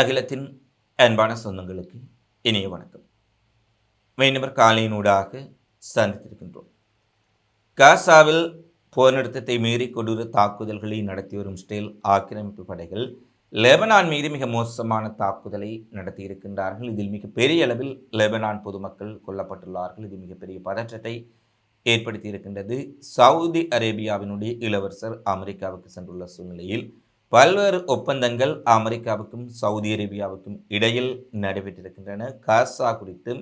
அகிலத்தின் அன்பான சொந்தங்களுக்கு இனிய வணக்கம். மெய்நபர் காலையினூடாக சந்தித்திருக்கின்றோம். காசாவில் போர் நிறுத்தத்தை மீறி கொடூர தாக்குதல்களை நடத்தி வரும் ஸ்டேல் ஆக்கிரமிப்பு படைகள் லெபனான் மீது மிக மோசமான தாக்குதலை நடத்தியிருக்கின்றார்கள் இதில் மிக பெரிய அளவில் லெபனான் பொதுமக்கள் கொல்லப்பட்டுள்ளார்கள். இது மிகப்பெரிய பதற்றத்தை ஏற்படுத்தி இருக்கின்றது. சவுதி அரேபியாவினுடைய இளவரசர் அமெரிக்காவுக்கு சென்றுள்ள சூழ்நிலையில் பல்வேறு ஒப்பந்தங்கள் அமெரிக்காவுக்கும் சவுதி அரேபியாவுக்கும் இடையில் நடைபெற்றிருக்கின்றன. காசா குறித்து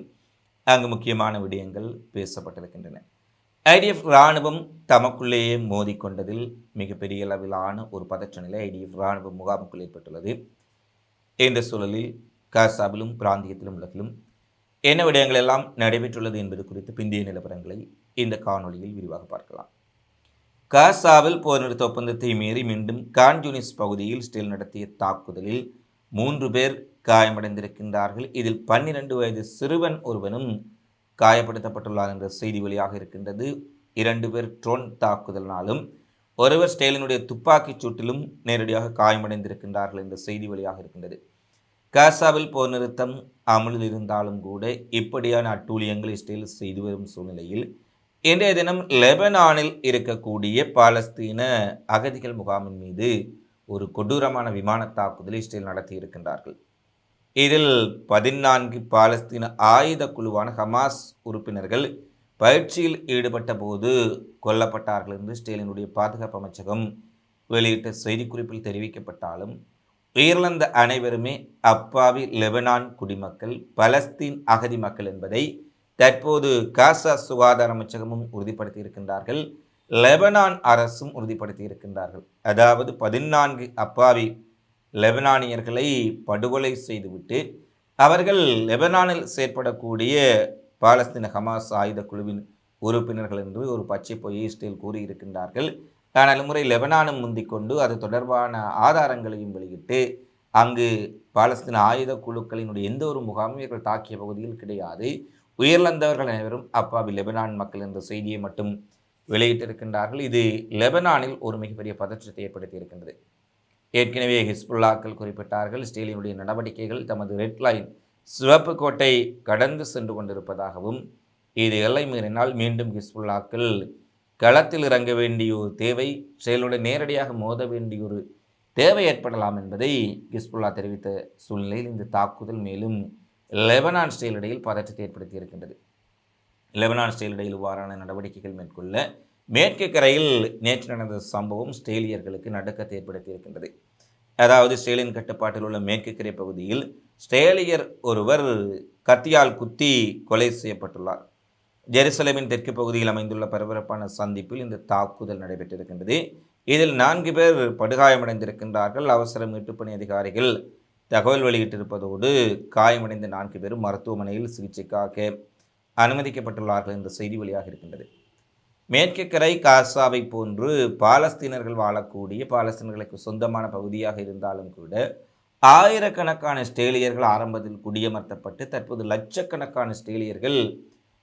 அங்கு முக்கியமான விடயங்கள் பேசப்பட்டிருக்கின்றன. ஐடிஎஃப் இராணுவம் தமக்குள்ளேயே மோதிக்கொண்டதில் மிகப்பெரிய அளவிலான ஒரு பதற்ற நிலை ஐடிஎஃப் இராணுவ முகாமுக்குள் ஏற்பட்டுள்ளது. இந்த சூழலில் காசாவிலும் பிராந்தியத்திலும் உலகிலும் என்ன விடயங்கள் எல்லாம் நடைபெற்றுள்ளது என்பது குறித்து பிந்தைய நிலவரங்களை இந்த காணொளியில் விரிவாக பார்க்கலாம். காசாவில் போர் நிறுத்த ஒப்பந்தத்தை மீறி மீண்டும் கான்ஜூனிஸ் பகுதியில் ஸ்டேல் நடத்திய தாக்குதலில் மூன்று பேர் காயமடைந்திருக்கின்றார்கள். இதில் பன்னிரண்டு வயது சிறுவன் ஒருவனும் காயப்படுத்தப்பட்டுள்ளார் என்ற செய்தி வெளியாக இருக்கின்றது. இரண்டு பேர் ட்ரோன் தாக்குதலினாலும் ஒருவர் ஸ்டேலினுடைய துப்பாக்கிச் சூட்டிலும் நேரடியாக காயமடைந்திருக்கின்றார்கள் என்ற செய்தி வெளியாக இருக்கின்றது. காசாவில் போர் நிறுத்தம் அமலில் இருந்தாலும் கூட இப்படியான அட்டூழியங்களை ஸ்டேல் செய்து வரும் சூழ்நிலையில் இன்றைய தினம் லெபனானில் இருக்கக்கூடிய பாலஸ்தீன அகதிகள் முகாமின் மீது ஒரு கொடூரமான விமான தாக்குதலை இஸ்ரேல் நடத்தி இருக்கின்றார்கள். இதில் பதினான்கு பாலஸ்தீன ஆயுத குழுவான ஹமாஸ் உறுப்பினர்கள் பயிற்சியில் ஈடுபட்ட போது கொல்லப்பட்டார்கள் என்று இஸ்ரேலினுடைய பாதுகாப்பு அமைச்சகம் வெளியிட்ட செய்திக்குறிப்பில் தெரிவிக்கப்பட்டாலும் உயிரிழந்த அனைவருமே அப்பாவி லெபனான் குடிமக்கள் பலஸ்தீன் அகதி மக்கள் என்பதை தற்போது காசா சுகாதார அமைச்சகமும் உறுதிப்படுத்தி இருக்கின்றார்கள். லெபனான் அரசும் உறுதிப்படுத்தி இருக்கின்றார்கள். அதாவது பதினான்கு அப்பாவி லெபனானியர்களை படுகொலை செய்துவிட்டு அவர்கள் லெபனானில் செயற்படக்கூடிய பாலஸ்தீன ஹமாஸ் ஆயுத குழுவின் உறுப்பினர்கள் என்று ஒரு பச்சை பொய்யை இஸ்ரேல் கூறியிருக்கின்றார்கள். ஆனால் முறை லெபனானும் முந்திக்கொண்டு அது தொடர்பான ஆதாரங்களையும் வெளியிட்டு அங்கு பாலஸ்தீன ஆயுத குழுக்களினுடைய எந்த ஒரு முகாமும் இவர்கள் தாக்கிய பகுதியில் கிடையாது. உயிரிழந்தவர்கள் அனைவரும் அப்பாவி லெபனான் மக்கள் என்ற செய்தியை மட்டும் வெளியிட்டிருக்கின்றார்கள். இது லெபனானில் ஒரு மிகப்பெரிய பதற்றத்தை ஏற்படுத்தி இருக்கின்றது ஏற்கனவே ஹிஸ்புல்லாக்கள் குறிப்பிட்டார்கள் ஸ்டேலினுடைய நடவடிக்கைகள் தமது ரெட் லைன் சிவப்பு கோட்டை கடந்து சென்று கொண்டிருப்பதாகவும் இது எல்லை மீறினால் மீண்டும் ஹிஸ்புல்லாக்கள் களத்தில் இறங்க வேண்டிய ஒரு தேவை செயலுடன் நேரடியாக மோத வேண்டிய ஒரு தேவை ஏற்படலாம் என்பதை ஹிஸ்புல்லா தெரிவித்த சூழ்நிலையில் இந்த தாக்குதல் மேலும் லெபனான் ஸ்டைல் இடையில் பதற்றத்தை ஏற்படுத்தி இருக்கின்றது. லெபனான் ஸ்டைல் இடையில் இவ்வாறான நடவடிக்கைகள் மேற்கொள்ள மேற்கு கரையில் நேற்று நடந்த சம்பவம் ஸ்டேலியர்களுக்கு நடுக்கத்தை ஏற்படுத்தி இருக்கின்றது. அதாவது ஸ்டேலின் கட்டுப்பாட்டில் உள்ள மேற்கு கரை பகுதியில் ஸ்டேலியர் ஒருவர் கத்தியால் குத்தி கொலை செய்யப்பட்டுள்ளார். ஜெருசலேமின் தெற்கு பகுதியில் அமைந்துள்ள பரபரப்பான சந்திப்பில் இந்த தாக்குதல் நடைபெற்றிருக்கின்றது. இதில் நான்கு பேர் படுகாயமடைந்திருக்கின்றார்கள். அவசர மீட்புப்பணி அதிகாரிகள் தகவல் வெளியிட்டிருப்பதோடு காயமடைந்த நான்கு பேரும் மருத்துவமனையில் சிகிச்சைக்காக அனுமதிக்கப்பட்டுள்ளார்கள் என்ற செய்தி வெளியாக இருக்கின்றது. மேற்கு கரை காசாவை போன்று பாலஸ்தீனர்கள் வாழக்கூடிய பாலஸ்தீனர்களுக்கு சொந்தமான பகுதியாக இருந்தாலும் கூட ஆயிரக்கணக்கான ஸ்டேலியர்கள் ஆரம்பத்தில் குடியமர்த்தப்பட்டு தற்போது லட்சக்கணக்கான ஸ்டேலியர்கள்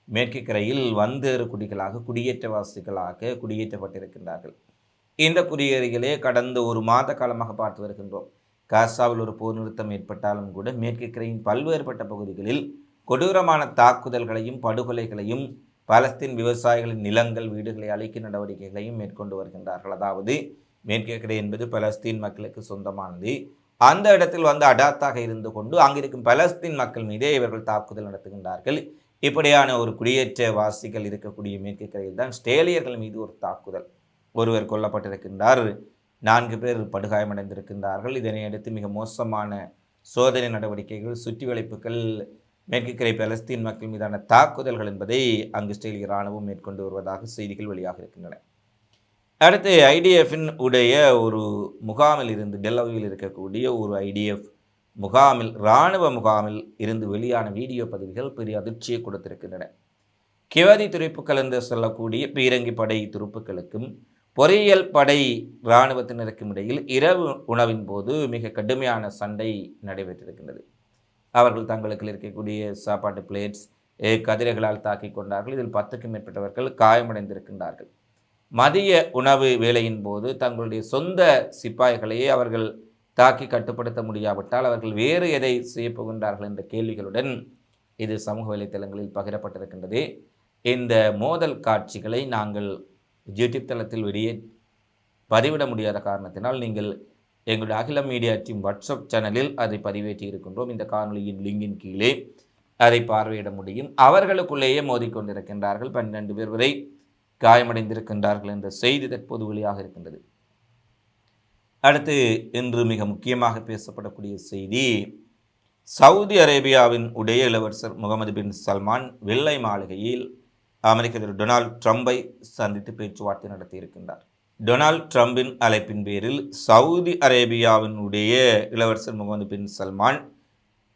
மேற்கு கரையில் வந்தேறு குடிகளாக குடியேற்றவாசிகளாக குடியேற்றப்பட்டிருக்கின்றார்கள். இந்த குடியேறிகளே கடந்த ஒரு மாத காலமாக பார்த்து வருகின்றோம். காசாவில் ஒரு போர் நிறுத்தம் ஏற்பட்டாலும் கூட மேற்கு கரையின் பல்வேறுபட்ட பகுதிகளில் கொடூரமான தாக்குதல்களையும் படுகொலைகளையும் பலஸ்தீன் விவசாயிகளின் நிலங்கள் வீடுகளை அழிக்கும் நடவடிக்கைகளையும் மேற்கொண்டு வருகின்றார்கள். அதாவது மேற்கு கரை என்பது பலஸ்தீன் மக்களுக்கு சொந்தமானது. அந்த இடத்தில் வந்து அடாத்தாக இருந்து கொண்டு அங்கிருக்கும் பலஸ்தீன் மக்கள் மீதே இவர்கள் தாக்குதல் நடத்துகின்றார்கள். இப்படியான ஒரு குடியேற்ற வாசிகள் இருக்கக்கூடிய மேற்கு கரையில் தான் ஸ்டேலியர்கள் மீது ஒரு தாக்குதல். ஒருவர் கொல்லப்பட்டிருக்கின்றார். நான்கு பேர் படுகாயமடைந்திருக்கின்றார்கள். இதனையடுத்து மிக மோசமான சோதனை நடவடிக்கைகள் சுற்றி வளைப்புகள் மேற்கு கரை பலஸ்தீன் மக்கள் மீதான தாக்குதல்கள் என்பதை அங்கு இஸ்ரேலிய இராணுவம் மேற்கொண்டு வருவதாக செய்திகள் வெளியாக இருக்கின்றன. அடுத்து ஐடிஎஃபின் உடைய ஒரு முகாமில் இருந்து டெல்லவியில் இருக்கக்கூடிய ஒரு ஐடிஎஃப் முகாமில் இராணுவ முகாமில் இருந்து வெளியான வீடியோ பதிவுகள் பெரிய அதிர்ச்சியை கொடுத்திருக்கின்றன. கிவதி துருப்புக்கள் என்று சொல்லக்கூடிய பீரங்கி படை துருப்புக்களுக்கும் பொறியியல் படை இராணுவத்தினருக்கும் இடையில் இரவு உணவின் போது மிக கடுமையான சண்டை நடைபெற்றிருக்கின்றது. அவர்கள் தங்களுக்கு இருக்கக்கூடிய சாப்பாட்டு பிளேட்ஸ் கதிரைகளால் தாக்கி கொண்டார்கள். இதில் பத்துக்கும் மேற்பட்டவர்கள் காயமடைந்திருக்கின்றார்கள். மதிய உணவு வேலையின் போது தங்களுடைய சொந்த சிப்பாய்களையே அவர்கள் தாக்கி கட்டுப்படுத்த முடியாவிட்டால் அவர்கள் வேறு எதை செய்யப் போகின்றார்கள் என்ற கேள்விகளுடன் இது சமூக வலைத்தளங்களில் பகிரப்பட்டிருக்கின்றது. இந்த மோதல் காட்சிகளை நாங்கள் யூடியூப் தளத்தில் வெளியே பதிவிட முடியாத காரணத்தினால் நீங்கள் எங்களுடைய அகில மீடியா டீம் வாட்ஸ்அப் சேனலில் அதை பதிவேற்றி இருக்கின்றோம். இந்த காணொலியின் லிங்கின் கீழே அதை பார்வையிட முடியும். அவர்களுக்குள்ளேயே மோதிக்கொண்டிருக்கின்றார்கள். பன்னிரண்டு பேர் வரை காயமடைந்திருக்கின்றார்கள் என்ற செய்தி தற்போது வெளியாக இருக்கின்றது. அடுத்து இன்று மிக முக்கியமாக பேசப்படக்கூடிய செய்தி சவுதி அரேபியாவின் உடைய இளவரசர் முகமது பின் சல்மான் வெள்ளை மாளிகையில் அமெரிக்க அதிபர் டொனால்ட் ட்ரம்பை சந்தித்து பேச்சுவார்த்தை நடத்தியிருக்கின்றார். டொனால்ட் ட்ரம்பின் அழைப்பின் பேரில் சவுதி அரேபியாவினுடைய இளவரசர் முகமது பின் சல்மான்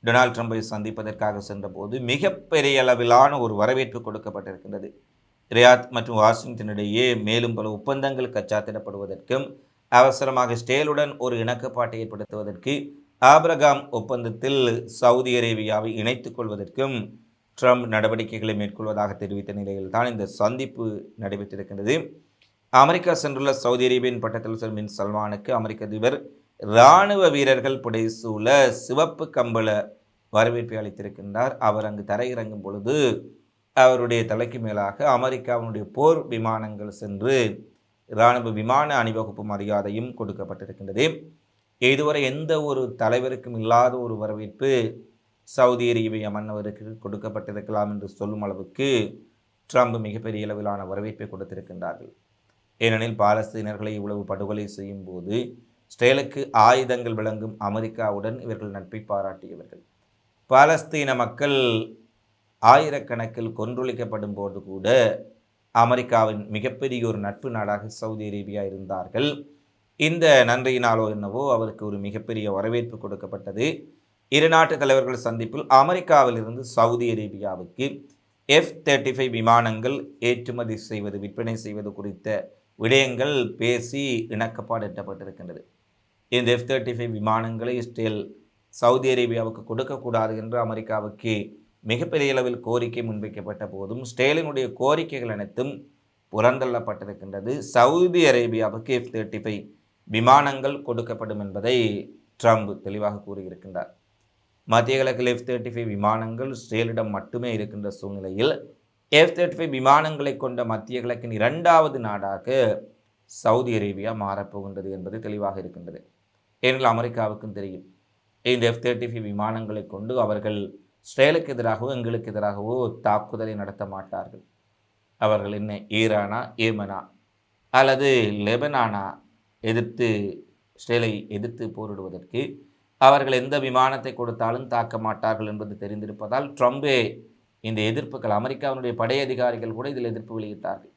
டொனால்ட் ட்ரம்பை சந்திப்பதற்காக சென்றபோது மிகப்பெரிய அளவிலான ஒரு வரவேற்பு கொடுக்கப்பட்டிருக்கின்றது. ரியாத் மற்றும் வாஷிங்டன் இடையே மேலும் பல ஒப்பந்தங்கள் கச்சாத்திடப்படுவதற்கும் அவசரமாக ஸ்டேலுடன் ஒரு இணக்கப்பாட்டை ஏற்படுத்துவதற்கு ஆப்ரகாம் ஒப்பந்தத்தில் சவுதி அரேபியாவை இணைத்துக் கொள்வதற்கும் ட்ரம்ப் நடவடிக்கைகளை மேற்கொள்வதாக தெரிவித்த நிலையில்தான் இந்த சந்திப்பு நடைபெற்றிருக்கின்றது. அமெரிக்கா சென்றுள்ள சவுதி அரேபியன் பட்டத்தில் மின் சல்மானுக்கு அமெரிக்க அதிபர் இராணுவ வீரர்கள் புடைசூழ சிவப்பு கம்பள வரவேற்பை அளித்திருக்கின்றார். அவர் அங்கு தரையிறங்கும் பொழுது அவருடைய தலைக்கு மேலாக அமெரிக்காவினுடைய போர் விமானங்கள் சென்று இராணுவ விமான அணிவகுப்பு மரியாதையும் கொடுக்கப்பட்டிருக்கின்றது. இதுவரை எந்த ஒரு தலைவருக்கும் இல்லாத ஒரு வரவேற்பு சவுதி அரேபிய மன்னவருக்கு கொடுக்கப்பட்டிருக்கலாம் என்று சொல்லும் அளவுக்கு ட்ரம்ப் மிகப்பெரிய அளவிலான வரவேற்பை கொடுத்திருக்கின்றார்கள். ஏனெனில் பாலஸ்தீனர்களை இவ்வளவு படுகொலை செய்யும் போது ஸ்டேலுக்கு ஆயுதங்கள் விளங்கும் அமெரிக்காவுடன் இவர்கள் நட்பை பாராட்டியவர்கள். பாலஸ்தீன மக்கள் ஆயிரக்கணக்கில் கொன்றொழிக்கப்படும் போது கூட அமெரிக்காவின் மிகப்பெரிய ஒரு நட்பு நாடாக சவுதி அரேபியா இருந்தார்கள். இந்த நன்றியினாலோ என்னவோ அவருக்கு ஒரு மிகப்பெரிய வரவேற்பு கொடுக்கப்பட்டது. இரு நாட்டு தலைவர்கள் சந்திப்பில் அமெரிக்காவிலிருந்து சவுதி அரேபியாவுக்கு எஃப் தேர்ட்டி ஃபைவ் விமானங்கள் ஏற்றுமதி செய்வது விற்பனை செய்வது குறித்த விடயங்கள் பேசி இணக்கப்பாடு எட்டப்பட்டிருக்கின்றது. இந்த எஃப் தேர்ட்டி ஃபைவ் விமானங்களை இஸ்ரேல் சவுதி அரேபியாவுக்கு கொடுக்கக்கூடாது என்று அமெரிக்காவுக்கு மிகப்பெரிய அளவில் கோரிக்கை முன்வைக்கப்பட்ட போதும் ஸ்டேலினுடைய கோரிக்கைகள் அனைத்தும் புறந்தள்ளப்பட்டிருக்கின்றது. சவுதி அரேபியாவுக்கு எஃப் தேர்ட்டி ஃபைவ் விமானங்கள் கொடுக்கப்படும் என்பதை ட்ரம்ப் தெளிவாக கூறியிருக்கின்றார். மத்திய கிழக்கில் எஃப் தேர்ட்டி ஃபைவ் விமானங்கள் இஸ்ரேலிடம் மட்டுமே இருக்கின்ற சூழ்நிலையில் எஃப் தேர்ட்டி ஃபைவ் விமானங்களை கொண்ட மத்திய கிழக்கின் இரண்டாவது நாடாக சவுதி அரேபியா மாறப்போகின்றது என்பது தெளிவாக இருக்கின்றது. ஏனெனில் அமெரிக்காவுக்கும் தெரியும். இந்த எஃப் தேர்ட்டி ஃபைவ் விமானங்களை கொண்டு அவர்கள் இஸ்ரேலுக்கு எதிராகவோ எங்களுக்கு எதிராகவோ தாக்குதலை நடத்த மாட்டார்கள். அவர்கள் என்ன ஈரானா ஏமனா அல்லது லெபனானா எதிர்த்து ஸ்ரேலை எதிர்த்து போரிடுவதற்கு அவர்கள் எந்த விமானத்தை கொடுத்தாலும் தாக்க மாட்டார்கள் என்பது தெரிந்திருப்பதால் ட்ரம்பே இந்த எதிர்ப்புகள் அமெரிக்காவினுடைய படை அதிகாரிகள் கூட இதில் எதிர்ப்பு வெளியிட்டார்கள்.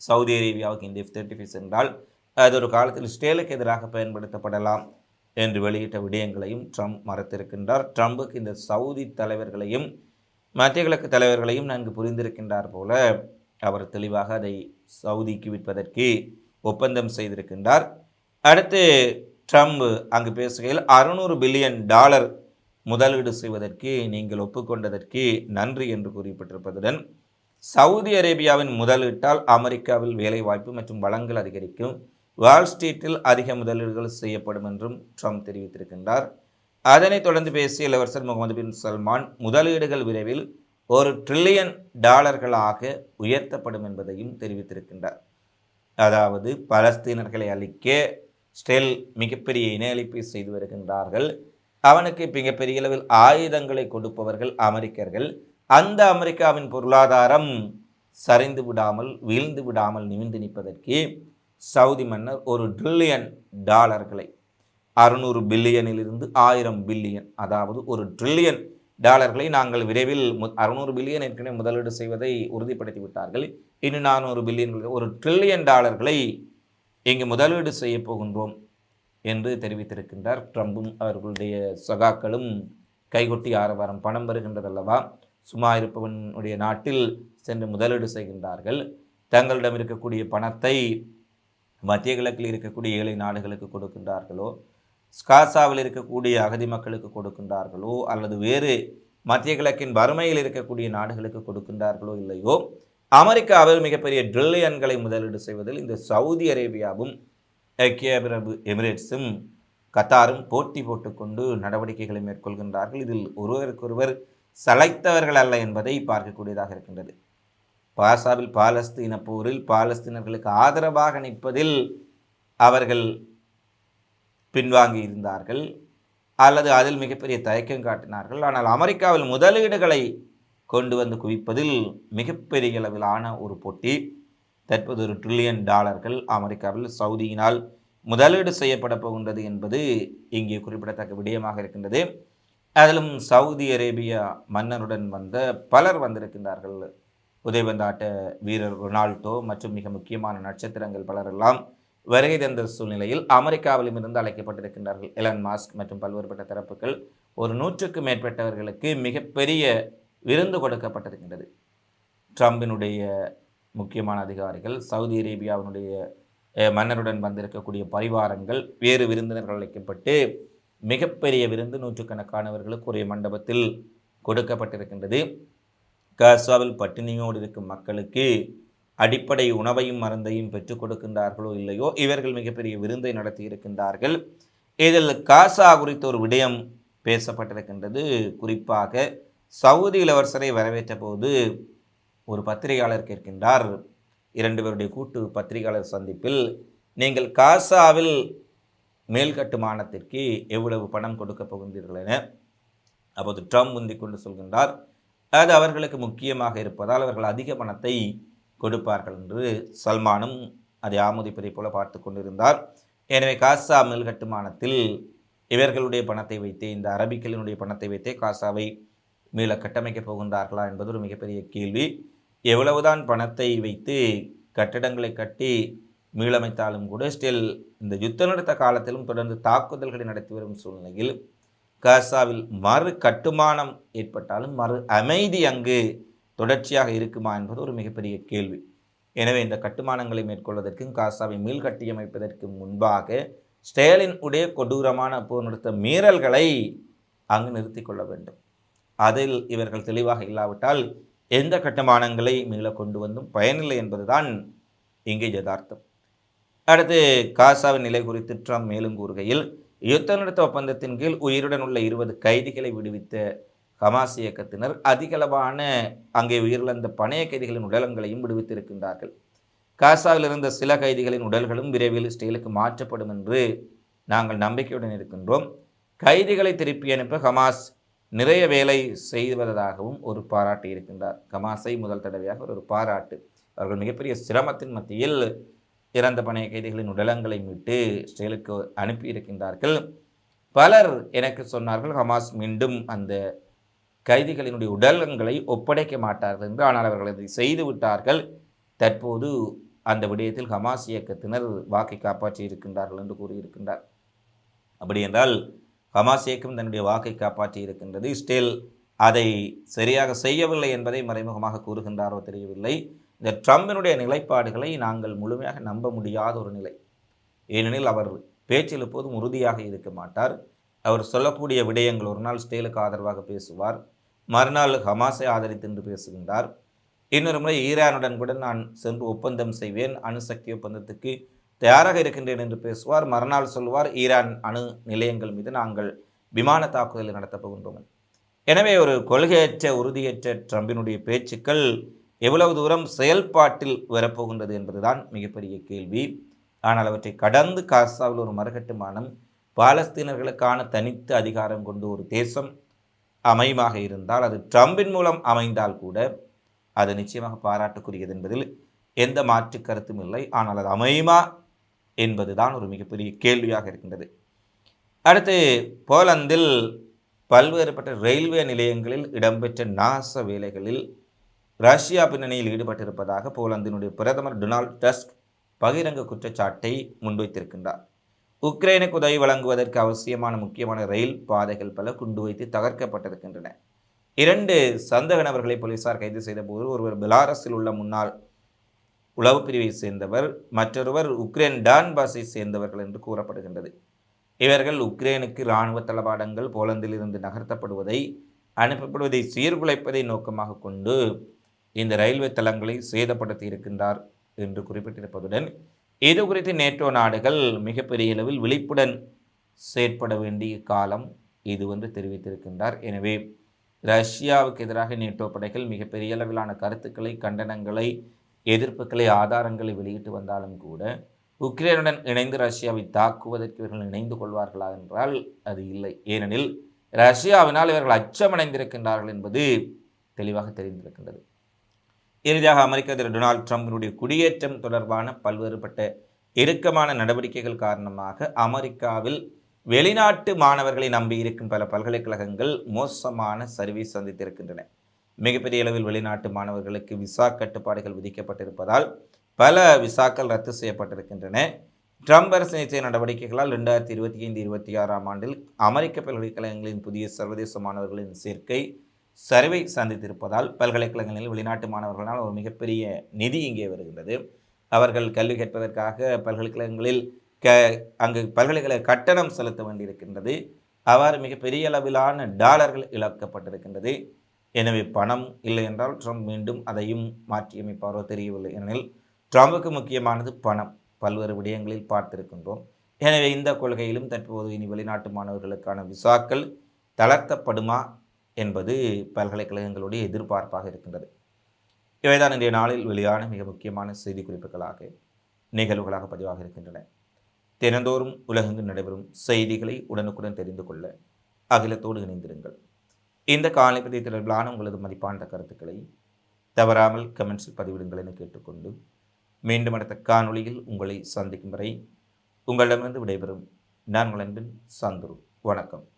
சவுதி அரேபியாவுக்கு இந்த எஃப் தேர்ட்டி ஃபைவ் சென்றால் அது ஒரு காலத்தில் ஸ்டேலுக்கு எதிராக பயன்படுத்தப்படலாம் என்று வெளியிட்ட விடயங்களையும் ட்ரம்ப் மறத்திருக்கின்றார். ட்ரம்புக்கு இந்த சவுதி தலைவர்களையும் மத்திய கிழக்கு தலைவர்களையும் நன்கு புரிந்திருக்கின்றார் போல அவர் தெளிவாக அதை சவுதிக்கு விற்பதற்கு ஒப்பந்தம் செய்திருக்கின்றார். அடுத்து ட்ரம்ப் அங்கு பேசுகையில் அறுநூறு பில்லியன் டாலர் முதலீடு செய்வதற்கு நீங்கள் ஒப்புக்கொண்டதற்கு நன்றி என்று குறிப்பிட்டிருப்பதுடன் சவுதி அரேபியாவின் முதலீட்டால் அமெரிக்காவில் வேலைவாய்ப்பு மற்றும் வளங்கள் அதிகரிக்கும் வால் ஸ்ட்ரீட்டில் அதிக முதலீடுகள் செய்யப்படும் என்றும் ட்ரம்ப் தெரிவித்திருக்கின்றார். அதனைத் தொடர்ந்து பேசிய இளவரசர் முகமது பின் சல்மான் முதலீடுகள் விரைவில் ஒரு ட்ரில்லியன் டாலர்களாக உயர்த்தப்படும் என்பதையும் தெரிவித்திருக்கின்றார். அதாவது பலஸ்தீனர்களை அழிக்க ஸ்டெல் மிகப்பெரிய இணையளிப்பை செய்து வருகின்றார்கள். அவனுக்கு மிகப்பெரிய அளவில் ஆயுதங்களை கொடுப்பவர்கள் அமெரிக்கர்கள். அந்த அமெரிக்காவின் பொருளாதாரம் சரிந்து விடாமல் வீழ்ந்து விடாமல் நிமிந்து நிற்பதற்கு சவுதி மன்னர் ஒரு ட்ரில்லியன் டாலர்களை அறுநூறு பில்லியனிலிருந்து ஆயிரம் பில்லியன் அதாவது ஒரு ட்ரில்லியன் டாலர்களை நாங்கள் விரைவில் மு அறுநூறு பில்லியன் ஏற்கனவே முதலீடு செய்வதை உறுதிப்படுத்தி விட்டார்கள் இன்னும் நானூறு பில்லியன் ஒரு ட்ரில்லியன் டாலர்களை இங்கு முதலீடு செய்ய போகின்றோம் என்று தெரிவித்திருக்கின்றார். ட்ரம்பும் அவர்களுடைய சகாக்களும் கைகொட்டி ஆரவாரம் பணம் வருகின்றதல்லவா? சும்மா இருப்பவனுடைய நாட்டில் சென்று முதலீடு செய்கின்றார்கள். தங்களிடம் இருக்கக்கூடிய பணத்தை மத்திய கிழக்கில் இருக்கக்கூடிய ஏழை நாடுகளுக்கு கொடுக்கின்றார்களோ ஸ்காசாவில் இருக்கக்கூடிய அகதி மக்களுக்கு கொடுக்கின்றார்களோ அல்லது வேறு மத்திய கிழக்கின் வறுமையில் இருக்கக்கூடிய நாடுகளுக்கு கொடுக்கின்றார்களோ இல்லையோ அமெரிக்காவில் மிகப்பெரிய ட்ரில்லியன்களை முதலீடு செய்வதில் இந்த சவுதி அரேபியாவும் ஐக்கிய அரபு எமிரேட்ஸும் கத்தாரும் போட்டி போட்டுக்கொண்டு நடவடிக்கைகளை மேற்கொள்கின்றார்கள். இதில் ஒருவருக்கொருவர் சளைத்தவர்கள் அல்ல என்பதை பார்க்கக்கூடியதாக இருக்கின்றது. பாசாவில் பாலஸ்தீன போரில் பாலஸ்தீனர்களுக்கு ஆதரவாக நிற்பதில் அவர்கள் பின்வாங்கி இருந்தார்கள். அல்லது அதில் மிகப்பெரிய தயக்கம் காட்டினார்கள். ஆனால் அமெரிக்காவில் முதலீடுகளை கொண்டு வந்து குவிப்பதில் மிகப்பெரிய அளவிலான ஒரு போட்டி. தற்போது ஒரு ட்ரில்லியன் டாலர்கள் அமெரிக்காவில் சவுதியினால் முதலீடு செய்யப்பட போகின்றது என்பது இங்கே குறிப்பிடத்தக்க விடயமாக இருக்கின்றது. அதிலும் சவுதி அரேபியா மன்னனுடன் வந்த பலர் வந்திருக்கின்றார்கள். உதயபந்தாட்ட வீரர் ரொனால்டோ மற்றும் மிக முக்கியமான நட்சத்திரங்கள் பலரெல்லாம் வருகை தந்த சூழ்நிலையில் அமெரிக்காவிலும் இருந்து அழைக்கப்பட்டிருக்கின்றார்கள். எலன் மாஸ்க் மற்றும் பல்வேறுபட்ட தரப்புகள் ஒரு நூற்றுக்கு மேற்பட்டவர்களுக்கு மிகப்பெரிய விருந்து கொடுக்கப்பட்டிருக்கின்றது. ட்ரம்பினுடைய முக்கியமான அதிகாரிகள் சவுதி அரேபியாவினுடைய மன்னருடன் வந்திருக்கக்கூடிய பரிவாரங்கள் வேறு விருந்தினர்கள் அழைக்கப்பட்டு மிகப்பெரிய விருந்து நூற்றுக்கணக்கானவர்களுக்கு ஒரே மண்டபத்தில் கொடுக்கப்பட்டிருக்கின்றது. காசாவில் பட்டினியோடு இருக்கும் மக்களுக்கு அடிப்படை உணவையும் மருந்தையும் பெற்றுக் கொடுக்கின்றார்களோ இல்லையோ இவர்கள் மிகப்பெரிய விருந்தை நடத்தி இருக்கின்றார்கள். இதில் காசா குறித்த ஒரு விடயம் பேசப்பட்டிருக்கின்றது. குறிப்பாக சவுதி இளவரசரை வரவேற்ற போது ஒரு பத்திரிகையாளர் கேட்கின்றார். இரண்டு பேருடைய கூட்டு பத்திரிகையாளர் சந்திப்பில் நீங்கள் காசாவில் மேல் கட்டுமானத்திற்கு எவ்வளவு பணம் கொடுக்கப் போகின்றீர்கள் என? அப்போது ட்ரம்ப் முந்திக் கொண்டு சொல்கின்றார் அது அவர்களுக்கு முக்கியமாக இருப்பதால் அவர்கள் அதிக பணத்தை கொடுப்பார்கள் என்று சல்மானும் அதை ஆமோதிப்பதை போல பார்த்து கொண்டிருந்தார். எனவே காசா மேல் கட்டுமானத்தில் இவர்களுடைய பணத்தை வைத்தே இந்த அரபிக்களினுடைய பணத்தை வைத்தே காசாவை மீள கட்டமைக்கப் போகின்றார்களா என்பது ஒரு மிகப்பெரிய கேள்வி. எவ்வளவுதான் பணத்தை வைத்து கட்டிடங்களை கட்டி மீளமைத்தாலும் கூட ஸ்டில் இந்த யுத்த நிறுத்த காலத்திலும் தொடர்ந்து தாக்குதல்களை நடத்தி வரும் சூழ்நிலையில் காசாவில் மறு கட்டுமானம் ஏற்பட்டாலும் மறு அமைதி அங்கு தொடர்ச்சியாக இருக்குமா என்பது ஒரு மிகப்பெரிய கேள்வி. எனவே இந்த கட்டுமானங்களை மேற்கொள்வதற்கும் காசாவை மீள் கட்டியமைப்பதற்கு முன்பாக ஸ்டேலின் உடைய கொடூரமான போர் நிறுத்த மீறல்களை அங்கு நிறுத்திக் கொள்ள வேண்டும். அதில் இவர்கள் தெளிவாக இல்லாவிட்டால் எந்த கட்டுமானங்களை மீள கொண்டு வந்தும் பயனில்லை என்பதுதான் இங்கே யதார்த்தம். அடுத்து காசாவின் நிலை குறித்து ட்ரம்ப் மேலும் கூறுகையில் யுத்த நிறுத்த ஒப்பந்தத்தின் கீழ் உயிருடன் உள்ள இருபது கைதிகளை விடுவித்த ஹமாஸ் இயக்கத்தினர் அதிகளவான அங்கே உயிரிழந்த பணைய கைதிகளின் உடலங்களையும் விடுவித்திருக்கின்றார்கள். காசாவில் இருந்த சில கைதிகளின் உடல்களும் விரைவில் இஸ்ரேலுக்கு மாற்றப்படும் என்று நாங்கள் நம்பிக்கையுடன் இருக்கின்றோம். கைதிகளை திருப்பி அனுப்ப ஹமாஸ் நிறைய வேலை செய்வதாகவும் ஒரு பாராட்டு இருக்கின்றார். ஹமாஸை முதல் தடவையாக ஒரு பாராட்டு. அவர்கள் மிகப்பெரிய சிரமத்தின் மத்தியில் இறந்த பணைய கைதிகளின் உடலங்களை மீட்டு இஸ்ரேலுக்கு அனுப்பியிருக்கின்றார்கள் பலர் எனக்கு சொன்னார்கள் ஹமாஸ் மீண்டும் அந்த கைதிகளினுடைய உடலங்களை ஒப்படைக்க மாட்டார்கள் என்று. ஆனால் அவர்கள் அதை செய்து விட்டார்கள். தற்போது அந்த விடயத்தில் ஹமாஸ் இயக்கத்தினர் வாக்கை காப்பாற்றி இருக்கின்றார்கள் என்று கூறியிருக்கின்றார். அப்படி என்றால் ஹமாஸ் இயக்கம் தன்னுடைய வாக்கை காப்பாற்றி இருக்கின்றது. ஸ்டில் அதை சரியாக செய்யவில்லை என்பதை மறைமுகமாக கூறுகின்றாரோ தெரியவில்லை. இந்த ட்ரம்பினுடைய நிலைப்பாடுகளை நாங்கள் முழுமையாக நம்ப முடியாத ஒரு நிலை. ஏனெனில் அவர் பேச்சில் எப்போதும் உறுதியாக இருக்க மாட்டார். அவர் சொல்லக்கூடிய விடயங்கள் ஒரு நாள் ஸ்டேலுக்கு ஆதரவாக பேசுவார். மறுநாள் ஹமாஸை ஆதரித்து என்று பேசுகின்றார். இன்னொரு முறை ஈரானுடன் கூட நான் சென்று ஒப்பந்தம் செய்வேன். அணுசக்தி ஒப்பந்தத்துக்கு தயாராக இருக்கின்றேன் என்று பேசுவார். மறுநாள் சொல்வார் ஈரான் அணு நிலையங்கள் மீது நாங்கள் விமான தாக்குதலை நடத்தப் போகின்றோம். எனவே ஒரு கொள்கையற்ற உறுதியற்ற ட்ரம்பினுடைய பேச்சுக்கள் எவ்வளவு தூரம் செயல்பாட்டில் வரப்போகின்றது என்பதுதான் மிகப்பெரிய கேள்வி. ஆனால் அவற்றை கடந்து காசாவில் ஒரு மறுகட்டுமானம் பாலஸ்தீனர்களுக்கான தனித்த அதிகாரம் கொண்டு ஒரு தேசம் அமையுமாக இருந்தால் அது ட்ரம்பின் மூலம் அமைந்தால் கூட அது நிச்சயமாக பாராட்டுக்குரியது என்பதில் எந்த மாற்று கருத்தும் இல்லை. ஆனால் அது அமையுமா என்பதுதான் ஒரு மிகப்பெரிய கேள்வியாக இருக்கின்றது. அடுத்து போலந்தில் பல்வேறுபட்ட ரயில்வே நிலையங்களில் இடம்பெற்ற நாச வேலைகளில் ரஷ்யா பின்னணியில் ஈடுபட்டிருப்பதாக போலந்தினுடைய பிரதமர் டொனால்ட் டஸ்க் பகிரங்க குற்றச்சாட்டை முன்வைத்திருக்கின்றார். உக்ரைனுக்கு உதவி வழங்குவதற்கு அவசியமான முக்கியமான ரயில் பாதைகள் பல குண்டு வைத்து தகர்க்கப்பட்டிருக்கின்றன. இரண்டு சந்தக நபர்களை போலீசார் கைது செய்தபோது ஒருவர் பெலாரஸில் உள்ள முன்னாள் உளவு பிரிவை சேர்ந்தவர் மற்றொருவர் உக்ரைன் டான்பாஸை சேர்ந்தவர்கள் என்று கூறப்படுகின்றது. இவர்கள் உக்ரைனுக்கு இராணுவ தளபாடங்கள் போலந்திலிருந்து நகர்த்தப்படுவதை அனுப்பப்படுவதை சீர்குலைப்பதை நோக்கமாக கொண்டு இந்த ரயில்வே தளங்களை சேதப்படுத்தி இருக்கின்றார் என்று குறிப்பிட்டிருப்பதுடன் இது குறித்து நேட்டோ நாடுகள் மிகப்பெரிய அளவில் விழிப்புடன் செயற்பட வேண்டிய காலம் இது என்று தெரிவித்திருக்கின்றார். எனவே ரஷ்யாவுக்கு எதிராக நேட்டோ படைகள் மிகப்பெரிய அளவிலான கருத்துக்களை கண்டனங்களை எதிர்ப்புகளை ஆதாரங்களை வெளியிட்டு வந்தாலும் கூட உக்ரைனுடன் இணைந்து ரஷ்யாவை தாக்குவதற்கு இவர்கள் இணைந்து கொள்வார்களா என்றால் அது இல்லை. ஏனெனில் ரஷ்யாவினால் இவர்கள் அச்சமடைந்திருக்கின்றார்கள் என்பது தெளிவாக தெரிந்திருக்கின்றது. இறுதியாக அமெரிக்க அதிபர் டொனால்ட் ட்ரம்பினுடைய குடியேற்றம் தொடர்பான பல்வேறுபட்ட இறுக்கமான நடவடிக்கைகள் காரணமாக அமெரிக்காவில் வெளிநாட்டு மாணவர்களை நம்பியிருக்கும் பல பல்கலைக்கழகங்கள் மோசமான சரிவை சந்தித்திருக்கின்றன. மிகப்பெரிய அளவில் வெளிநாட்டு மாணவர்களுக்கு விசா கட்டுப்பாடுகள் விதிக்கப்பட்டிருப்பதால் பல விசாக்கள் ரத்து செய்யப்பட்டிருக்கின்றன. ட்ரம்ப் அரசு நிச்சய நடவடிக்கைகளால் ரெண்டாயிரத்தி இருபத்தி ஐந்து இருபத்தி ஆறாம் ஆண்டில் அமெரிக்க பல்கலைக்கழகங்களின் புதிய சர்வதேச மாணவர்களின் சேர்க்கை சரிவை சந்தித்திருப்பதால் பல்கலைக்கழகங்களில் வெளிநாட்டு மாணவர்களால் ஒரு மிகப்பெரிய நிதி இங்கே வருகின்றது. அவர்கள் கல்வி கேட்பதற்காக பல்கலைக்கழகங்களில் க அங்கு பல்கலைக்கழக கட்டணம் செலுத்த வேண்டியிருக்கின்றது. அவ்வாறு மிகப்பெரிய அளவிலான டாலர்கள் இழக்கப்பட்டிருக்கின்றது. எனவே பணம் இல்லை என்றால் ட்ரம்ப் மீண்டும் அதையும் மாற்றியமைப்பாரோ தெரியவில்லை ஏனெனில் ட்ரம்புக்கு முக்கியமானது பணம். பல்வேறு விடயங்களில் பார்த்திருக்கின்றோம். எனவே இந்த கொள்கையிலும் தற்போது இனி வெளிநாட்டு மாணவர்களுக்கான விசாக்கள் தளர்த்தப்படுமா என்பது பல்கலைக்கழகங்களுடைய எதிர்பார்ப்பாக இருக்கின்றது. இவைதான் இன்றைய நாளில் வெளியான மிக முக்கியமான செய்தி குறிப்புகளாக நிகழ்வுகளாக பதிவாக இருக்கின்றன. தினந்தோறும் உலகெங்கு நடைபெறும் செய்திகளை உடனுக்குடன் தெரிந்து கொள்ள அகிலத்தோடு இணைந்திருங்கள். இந்த காலைப்பதி தொடர்பிலான உங்களது மதிப்பான கருத்துக்களை தவறாமல் கமெண்ட்ஸில் பதிவிடுங்கள் என கேட்டுக்கொண்டு மீண்டும் அடுத்த காணொளியில் உங்களை சந்திக்கும் வரை உங்களிடமிருந்து விடைபெறும். நான் உங்கள் அன்பின் சந்துரு. வணக்கம்.